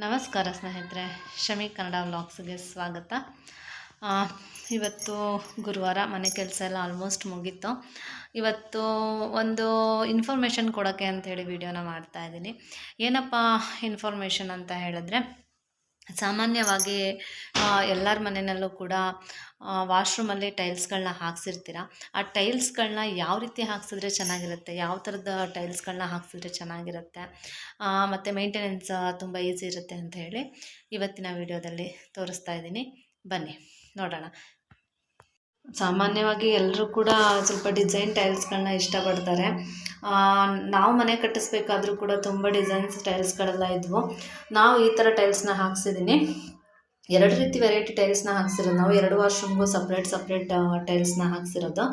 ನಮಸ್ಕಾರ ಸ್ನೇಹಿತರೆ, ಶಮಿ ಕನ್ನಡ ವ್ಲಾಗ್ಸ್ಗೆ ಸ್ವಾಗತ. ಇವತ್ತು ಗುರುವಾರ ಮನೆ ಕೆಲಸ ಎಲ್ಲ ಆಲ್ಮೋಸ್ಟ್ ಮುಗೀತು. ಇವತ್ತು ಒಂದು ಇನ್ಫಾರ್ಮೇಷನ್ ಕೊಡೋಕ್ಕೆ ಅಂಥೇಳಿ ವಿಡಿಯೋನ ಮಾಡ್ತಾ ಇದ್ದೀನಿ. ಏನಪ್ಪ ಇನ್ಫಾರ್ಮೇಷನ್ ಅಂತ ಹೇಳಿದ್ರೆ ಸಾಮಾನ್ಯವಾಗಿ ಎಲ್ಲರ ಮನೆಯಲ್ಲೂ ಕೂಡ ವಾಶ್ರೂಮಲ್ಲಿ ಟೈಲ್ಸ್ಗಳನ್ನ ಹಾಕ್ಸಿರ್ತೀರ? ಆ ಟೈಲ್ಸ್ಗಳನ್ನ ಯಾವ ರೀತಿ ಹಾಕ್ಸಿದ್ರೆ ಚೆನ್ನಾಗಿರುತ್ತೆ? ಯಾವ ಥರದ ಟೈಲ್ಸ್ಗಳನ್ನ ಹಾಕ್ಸಿದ್ರೆ ಚೆನ್ನಾಗಿರುತ್ತೆ? ಮತ್ತು ಮೇಂಟೆನೆನ್ಸ್ ತುಂಬ ಈಸಿ ಇರುತ್ತೆ ಅಂತ ಹೇಳಿ ಇವತ್ತಿನ ವಿಡಿಯೋದಲ್ಲಿ ತೋರಿಸ್ತಾ ಇದ್ದೀನಿ. ಬನ್ನಿ, ನೋಡೋಣ. ಸಾಮಾನ್ಯವಾಗಿ ಎಲ್ಲರೂ ಕೂಡ ಸ್ವಲ್ಪ ಡಿಸೈನ್ ಟೈಲ್ಸ್ಗಳನ್ನ ಇಷ್ಟಪಡ್ತಾರೆ. ನಾವು ಮನೆ ಕಟ್ಟಿಸ್ಬೇಕಾದ್ರೂ ಕೂಡ ತುಂಬ ಡಿಸೈನ್ಸ್ ಟೈಲ್ಸ್ಗಳೆಲ್ಲ ಇದ್ವು. ನಾವು ಈ ಥರ ಟೈಲ್ಸ್ನ ಹಾಕ್ಸಿದ್ದೀನಿ ಎರಡು ರೀತಿ ವೆರೈಟಿ ಟೈಲ್ಸ್ನ ಹಾಕ್ಸಿರೋದು. ನಾವು ಎರಡು ವಾಶ್ರೂಮ್ಗೂ ಸಪ್ರೇಟ್ ಸಪ್ರೇಟ್ ಟೈಲ್ಸ್ನ ಹಾಕ್ಸಿರೋದು.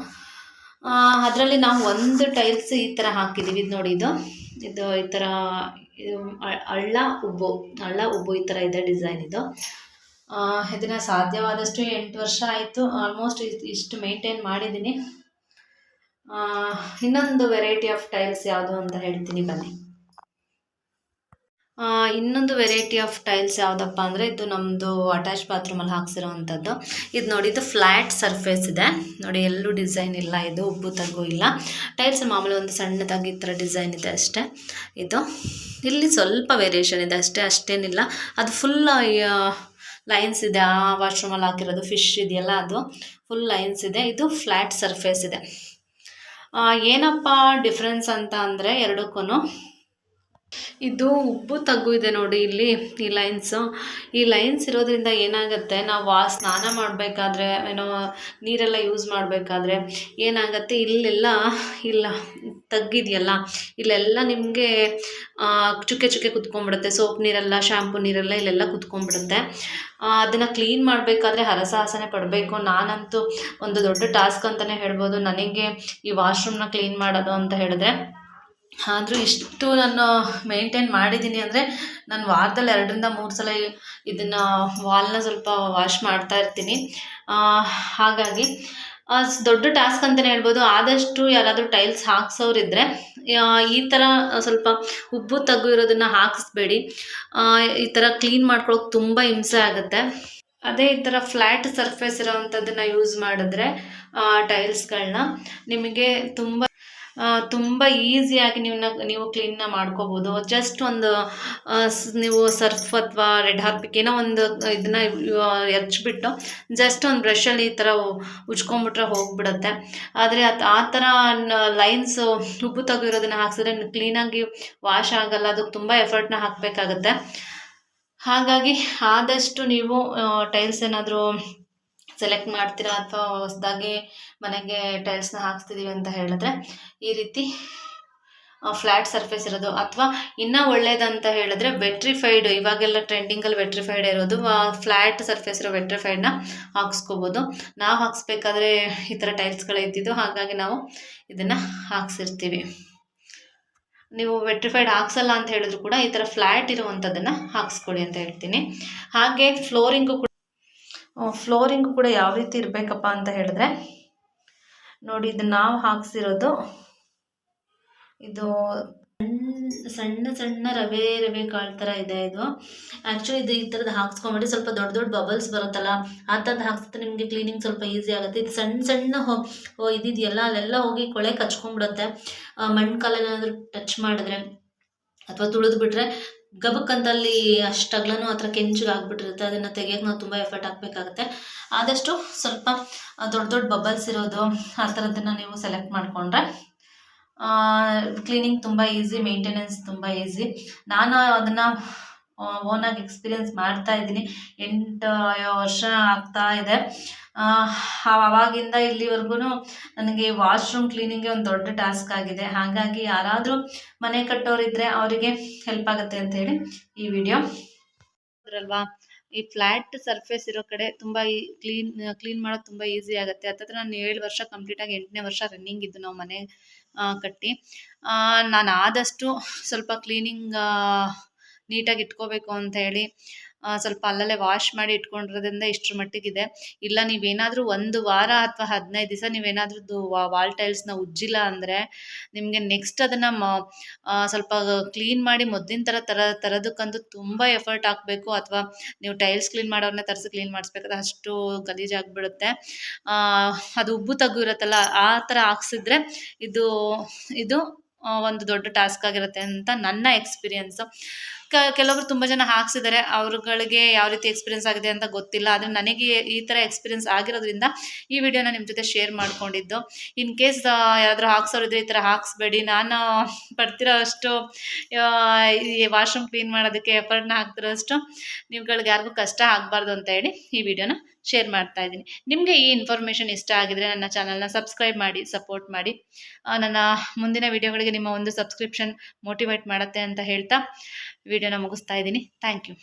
ಅದರಲ್ಲಿ ನಾವು ಒಂದು ಟೈಲ್ಸ್ ಈ ಥರ ಹಾಕಿದ್ದೀವಿ ಇದು ನೋಡಿ, ಇದು ಇದು ಈ ಥರ ಹಳ್ಳ ಉಬ್ಬು ಹಳ್ಳ ಉಬ್ಬು ಈ ಥರ ಇದೆ ಡಿಸೈನ್ ಇದು. ಇದನ್ನು ಸಾಧ್ಯವಾದಷ್ಟು ಎಂಟು ವರ್ಷ ಆಯಿತು. ಆಲ್ಮೋಸ್ಟ್ ಇಷ್ಟು ಮೇಂಟೈನ್ ಮಾಡಿದ್ದೀನಿ ಇನ್ನೊಂದು ವೆರೈಟಿ ಆಫ್ ಟೈಲ್ಸ್ ಯಾವುದು ಅಂತ ಹೇಳ್ತೀನಿ ಬನ್ನಿ. ಇನ್ನೊಂದು ವೆರೈಟಿ ಆಫ್ ಟೈಲ್ಸ್ ಯಾವುದಪ್ಪ ಅಂದರೆ ಇದು ನಮ್ಮದು ಅಟ್ಯಾಚ್ ಬಾತ್ರೂಮಲ್ಲಿ ಹಾಕ್ಸಿರೋವಂಥದ್ದು ಇದು ನೋಡಿ, ಇದು ಫ್ಲ್ಯಾಟ್ ಸರ್ಫೇಸ್ ಇದೆ. ನೋಡಿ, ಎಲ್ಲೂ ಡಿಸೈನ್ ಇಲ್ಲ, ಇದು ಉಬ್ಬು ತಗ್ಗು ಇಲ್ಲ. ಟೈಲ್ಸ್ ಮಾಮೂಲಿ ಒಂದು ಸಣ್ಣದಾಗಿ ಈ ಥರ ಡಿಸೈನ್ ಇದೆ ಅಷ್ಟೇ. ಇದು ಇಲ್ಲಿ ಸ್ವಲ್ಪ ವೇರಿಯೇಷನ್ ಇದೆ ಅಷ್ಟೇ, ಅಷ್ಟೇನಿಲ್ಲ. ಅದು ಫುಲ್ ಲೈನ್ಸ್ ಇದೆ. ಆ ವಾಶ್ರೂಮಲ್ಲಿ ಹಾಕಿರೋದು ಫಿಶ್ ಇದೆಯಲ್ಲ ಅದು. ಫುಲ್ ಲೈನ್ಸ್ ಇದೆ. ಇದು ಫ್ಲ್ಯಾಟ್ ಸರ್ಫೇಸ್ ಇದೆ. ಏನಪ್ಪ ಡಿಫ್ರೆನ್ಸ್ ಅಂತ ಅಂದರೆ ಎರಡಕ್ಕೂ ಇದು ಉಬ್ಬು ತಗ್ಗು ಇದೆ ನೋಡಿ ಇಲ್ಲಿ, ಈ ಲೈನ್ಸು ಈ ಲೈನ್ಸ್ ಇರೋದ್ರಿಂದ ಏನಾಗುತ್ತೆ? ನಾವು ವಾ ಸ್ನಾನ ಮಾಡಬೇಕಾದ್ರೆ, ಏನೋ ನೀರೆಲ್ಲ ಯೂಸ್ ಮಾಡಬೇಕಾದ್ರೆ ಏನಾಗುತ್ತೆ? ಇಲ್ಲೆಲ್ಲ, ಇಲ್ಲ, ತಗ್ಗಿದೆಯಲ್ಲ? ಇಲ್ಲೆಲ್ಲ ನಿಮಗೆ ಚುಕ್ಕೆ ಚುಕ್ಕೆ ಕುತ್ಕೊಂಡ್ಬಿಡುತ್ತೆ. ಸೋಪ್ ನೀರೆಲ್ಲ ಶ್ಯಾಂಪು ನೀರೆಲ್ಲ ಇಲ್ಲೆಲ್ಲ ಕುತ್ಕೊಂಡ್ಬಿಡುತ್ತೆ. ಅದನ್ನು ಕ್ಲೀನ್ ಮಾಡಬೇಕಾದ್ರೆ ಹರಸಾಹಸನೆ ಪಡಬೇಕು. ನಾನಂತೂ ಒಂದು ದೊಡ್ಡ ಟಾಸ್ಕ್ ಅಂತಲೇ ಹೇಳ್ಬೋದು. ನನಗೆ ಈ ವಾಶ್ರೂಮ್ನ ಕ್ಲೀನ್ ಮಾಡೋದು ಅಂತ ಹೇಳಿದ್ರೆ ಆದರೂ ಇಷ್ಟು ನಾನು ಮೇಂಟೈನ್ ಮಾಡಿದ್ದೀನಿ ಅಂದರೆ ನಾನು ವಾರದಲ್ಲಿ ಎರಡರಿಂದ ಮೂರು ಸಲ ಇದನ್ನು ವಾಲ್ನ ಸ್ವಲ್ಪ ವಾಶ್ ಮಾಡ್ತಾ ಇರ್ತೀನಿ. ಹಾಗಾಗಿ ದೊಡ್ಡ ಟಾಸ್ಕ್ ಅಂತಲೇ ಹೇಳ್ಬೋದು. ಆದಷ್ಟು ಯಾರಾದರೂ ಟೈಲ್ಸ್ ಹಾಕ್ಸೋರಿದ್ರೆ ಈ ಥರ ಸ್ವಲ್ಪ ಉಬ್ಬು ತಗ್ಗು ಇರೋದನ್ನು ಹಾಕಿಸ್ಬೇಡಿ. ಈ ಥರ ಕ್ಲೀನ್ ಮಾಡ್ಕೊಳಕ್ಕೆ ತುಂಬ ಹಿಂಸೆ ಆಗುತ್ತೆ. ಅದೇ ಈ ಥರ ಫ್ಲ್ಯಾಟ್ ಸರ್ಫೇಸ್ ಇರೋವಂಥದ್ದನ್ನು ಯೂಸ್ ಮಾಡಿದ್ರೆ ಟೈಲ್ಸ್ಗಳನ್ನ ನಿಮಗೆ ತುಂಬ ತುಂಬ ಈಸಿಯಾಗಿ ನೀವನ್ನ ನೀವು ಕ್ಲೀನ್ನ ಮಾಡ್ಕೋಬೋದು. ಜಸ್ಟ್ ಒಂದು ನೀವು ಸರ್ಫ್ ಅಥವಾ ರೆಡ್ ಹಾರ್ಪಿಕ್ ಏನೋ ಒಂದು ಇದನ್ನ ಎರ್ಚ್ಬಿಟ್ಟು ಜಸ್ಟ್ ಒಂದು ಬ್ರಷಲ್ಲಿ ಈ ಥರ ಉಜ್ಕೊಂಡ್ಬಿಟ್ರೆ ಹೋಗ್ಬಿಡುತ್ತೆ. ಆದರೆ ಅದು ಆ ಥರ ಲೈನ್ಸು ಉಬ್ಬು ತೆಗಿರೋದನ್ನ ಹಾಕ್ಸಿದ್ರೆ ಕ್ಲೀನಾಗಿ ವಾಶ್ ಆಗಲ್ಲ. ಅದಕ್ಕೆ ತುಂಬ ಎಫರ್ಟ್ನ ಹಾಕಬೇಕಾಗತ್ತೆ. ಹಾಗಾಗಿ ಆದಷ್ಟು ನೀವು ಟೈಲ್ಸ್ ಏನಾದರೂ ಸೆಲೆಕ್ಟ್ ಮಾಡ್ತೀರಾ ಅಥವಾ ಹೊಸದಾಗಿ ಮನೆಗೆ ಟೈಲ್ಸ್ನ ಹಾಕ್ಸ್ತಿದ್ದೀವಿ ಅಂತ ಹೇಳಿದ್ರೆ ಈ ರೀತಿ ಫ್ಲ್ಯಾಟ್ ಸರ್ಫೇಸ್ ಇರೋದು. ಅಥವಾ ಇನ್ನೂ ಒಳ್ಳೇದಂತ ಹೇಳಿದ್ರೆ ವೆಟ್ರಿಫೈಡ್ ಇವಾಗೆಲ್ಲ ಟ್ರೆಂಡಿಂಗಲ್ಲಿ ವೆಟ್ರಿಫೈಡ್ ಇರೋದು ಫ್ಲ್ಯಾಟ್ ಸರ್ಫೇಸ್ ಇರೋ ವೆಟ್ರಿಫೈಡ್ನ ಹಾಕ್ಸ್ಕೋಬೋದು. ನಾವು ಹಾಕ್ಸ್ಬೇಕಾದ್ರೆ ಈ ಥರ ಟೈಲ್ಸ್ಗಳು ಇದ್ದಿದ್ದು, ಹಾಗಾಗಿ ನಾವು ಇದನ್ನು ಹಾಕ್ಸಿರ್ತೀವಿ. ನೀವು ವೆಟ್ರಿಫೈಡ್ ಹಾಕ್ಸಲ್ಲ ಅಂತ ಹೇಳಿದ್ರು ಕೂಡ ಈ ಥರ ಫ್ಲ್ಯಾಟ್ ಇರುವಂಥದ್ದನ್ನು ಹಾಕ್ಸ್ಕೊಳ್ಳಿ ಅಂತ ಹೇಳ್ತೀನಿ. ಹಾಗೆ ಫ್ಲೋರಿಂಗು ಕೂಡ ಫ್ಲೋರಿಂಗು ಕೂಡ ಯಾವ ರೀತಿ ಇರಬೇಕಪ್ಪ ಅಂತ ಹೇಳಿದ್ರೆ, ನೋಡಿ ಇದು ನಾವು ಹಾಕ್ಸಿರೋದು, ಇದು ಸಣ್ಣ ಸಣ್ಣ ರವೆ ರವೆ ಕಾಳು ಥರ ಇದೆ ಇದು. ಆ್ಯಕ್ಚುಲಿ ಇದು ಈ ಥರದ್ದು ಹಾಕ್ಸ್ಕೊಂಬಿಟ್ಟು ಸ್ವಲ್ಪ ದೊಡ್ಡ ದೊಡ್ಡ ಬಬಲ್ಸ್ ಬರುತ್ತಲ್ಲ, ಆ ಥರದ್ದು ಹಾಕ್ಸಿದ್ರೆ ನಿಮಗೆ ಕ್ಲೀನಿಂಗ್ ಸ್ವಲ್ಪ ಈಸಿ ಆಗುತ್ತೆ. ಇದು ಸಣ್ಣ ಸಣ್ಣ ಇದಿದೆಯಲ್ಲ, ಅಲ್ಲೆಲ್ಲ ಹೋಗಿ ಕೊಳೆ ಕಚ್ಕೊಂಡ್ಬಿಡುತ್ತೆ ಕಾಲೇನಾದರೂ ಟಚ್ ಮಾಡಿದ್ರೆ ಅಥವಾ ತುಳಿದು ಬಿಟ್ರೆ ಗಬಕ್ಕಂತಲ್ಲಿ ಅಗ್ಲನು ಆ ಥರ ಕೆಂಚಿಗೆ ಆಗ್ಬಿಟ್ಟಿರುತ್ತೆ. ಅದನ್ನು ತೆಗಿಯೋಕೆ ನಾವು ತುಂಬ ಎಫರ್ಟ್ ಹಾಕಬೇಕಾಗುತ್ತೆ. ಆದಷ್ಟು ಸ್ವಲ್ಪ ದೊಡ್ಡ ದೊಡ್ಡ ಬಬಲ್ಸ್ ಇರೋದು ಆ ಥರದ್ದನ್ನು ನೀವು ಸೆಲೆಕ್ಟ್ ಮಾಡಿಕೊಂಡ್ರೆ ಕ್ಲೀನಿಂಗ್ ತುಂಬ ಈಸಿ ಮೇಂಟೆನೆನ್ಸ್ ತುಂಬ ಈಸಿ ನಾನು ಅದನ್ನು ಓನಾಗಿ ಎಕ್ಸ್ಪೀರಿಯೆನ್ಸ್ ಮಾಡ್ತಾ ಇದ್ದೀನಿ. ಎಂಟು ವರ್ಷ ಆಗ್ತಾ ಇದೆ. ಆವಾಗಿಂದ ಇಲ್ಲಿವರೆಗೂ ನನಗೆ ವಾಶ್ರೂಮ್ ಕ್ಲೀನಿಂಗ್ ಒಂದು ದೊಡ್ಡ ಟಾಸ್ಕ್ ಆಗಿದೆ. ಹಾಗಾಗಿ ಯಾರಾದರೂ ಮನೆ ಕಟ್ಟೋರಿದ್ರೆ ಅವರಿಗೆ ಹೆಲ್ಪ್ ಆಗುತ್ತೆ ಅಂತ ಹೇಳಿ ಈ ವಿಡಿಯೋ ಅಲ್ವಾ ಈ ಫ್ಲ್ಯಾಟ್ ಸರ್ಫೇಸ್ ಇರೋ ಕಡೆ ತುಂಬ ಕ್ಲೀನ್ ಕ್ಲೀನ್ ಮಾಡೋದು ತುಂಬ ಈಸಿ ಆಗುತ್ತೆ. ಹತ್ತತ್ರ ನಾನು ಏಳು ವರ್ಷ ಕಂಪ್ಲೀಟಾಗಿ ಎಂಟನೇ ವರ್ಷ ರನ್ನಿಂಗ್ ಇದ್ದು ನಾವು ಮನೆ ಕಟ್ಟಿ. ನಾನು ಆದಷ್ಟು ಸ್ವಲ್ಪ ಕ್ಲೀನಿಂಗ್ ನೀಟಾಗಿ ಇಟ್ಕೋಬೇಕು ಅಂತ ಹೇಳಿ ಸ್ವಲ್ಪ ಅಲ್ಲಲ್ಲೇ ವಾಶ್ ಮಾಡಿ ಇಟ್ಕೊಂಡಿರೋದ್ರಿಂದ ಇಷ್ಟರ ಮಟ್ಟಿಗಿದೆ. ಇಲ್ಲ, ನೀವೇನಾದರೂ ಒಂದು ವಾರ ಅಥವಾ ಹದಿನೈದು ದಿವಸ ನೀವೇನಾದ್ರೂ ವಾಲ್ ಟೈಲ್ಸ್ನ ಉಜ್ಜಿಲ್ಲ ಅಂದರೆ ನಿಮಗೆ ನೆಕ್ಸ್ಟ್ ಅದನ್ನು ಸ್ವಲ್ಪ ಕ್ಲೀನ್ ಮಾಡಿ ಮೊದಲಿನ ಥರ ತರ, ತರೋದಕ್ಕಂತೂ ತುಂಬ ಎಫರ್ಟ್ ಹಾಕಬೇಕು. ಅಥವಾ ನೀವು ಟೈಲ್ಸ್ ಕ್ಲೀನ್ ಮಾಡೋರನ್ನ ತರಿಸಿ ಕ್ಲೀನ್ ಮಾಡಿಸ್ಬೇಕಾದ್ರೆ ಅಷ್ಟು ಗಲೀಜಾಗಿಬಿಡುತ್ತೆ ಅದು ಉಬ್ಬು ತಗ್ಗು ಇರುತ್ತಲ್ಲ, ಆ ಥರ ಹಾಕ್ಸಿದ್ರೆ ಇದು ಇದು ಒಂದು ದೊಡ್ಡ ಟಾಸ್ಕ್ ಆಗಿರುತ್ತೆ ಅಂತ ನನ್ನ ಎಕ್ಸ್ಪೀರಿಯನ್ಸು ಕ ಕೆಲವರು ತುಂಬ ಜನ ಹಾಕ್ಸಿದ್ದಾರೆ ಅವ್ರುಗಳಿಗೆ ಯಾವ ರೀತಿ ಎಕ್ಸ್ಪೀರಿಯನ್ಸ್ ಆಗಿದೆ ಅಂತ ಗೊತ್ತಿಲ್ಲ, ಆದರೆ ನನಗೆ ಈ ಥರ ಎಕ್ಸ್ಪೀರಿಯನ್ಸ್ ಆಗಿರೋದ್ರಿಂದ ಈ ವಿಡಿಯೋನ ನಿಮ್ಮ ಜೊತೆ ಶೇರ್ ಮಾಡ್ಕೊಂಡಿದ್ದು. ಇನ್ ಕೇಸ್ ಯಾರಾದರೂ ಹಾಕ್ಸೋರಿದ್ರೆ ಈ ಥರ ಹಾಕ್ಸ್ಬೇಡಿ. ನಾನು ಪಡ್ತಿರೋ ಅಷ್ಟು ವಾಶ್ರೂಮ್ ಕ್ಲೀನ್ ಮಾಡೋದಕ್ಕೆ ಎಫರ್ಟ್ನ ಹಾಕ್ತಿರೋ ಅಷ್ಟು ನೀವುಗಳಿಗೆ ಯಾರಿಗೂ ಕಷ್ಟ ಆಗಬಾರ್ದು ಅಂತ ಹೇಳಿ ಈ ವಿಡಿಯೋನ ಶೇರ್ ಮಾಡ್ತಾ ಇದ್ದೀನಿ. ನಿಮಗೆ ಈ ಇನ್ಫಾರ್ಮೇಷನ್ ಇಷ್ಟ ಆಗಿದ್ರೆ ನನ್ನ ಚಾನಲ್ನ ಸಬ್ಸ್ಕ್ರೈಬ್ ಮಾಡಿ ಸಪೋರ್ಟ್ ಮಾಡಿ. ನನ್ನ ಮುಂದಿನ ವಿಡಿಯೋಗಳಿಗೆ ನಿಮ್ಮ ಒಂದು ಸಬ್ಸ್ಕ್ರಿಪ್ಷನ್ ಮೋಟಿವೇಟ್ ಮಾಡುತ್ತೆ ಅಂತ ಹೇಳ್ತಾ ವಿಡಿಯೋನ ಮುಗಿಸ್ತಾ ಇದ್ದೀನಿ. Thank you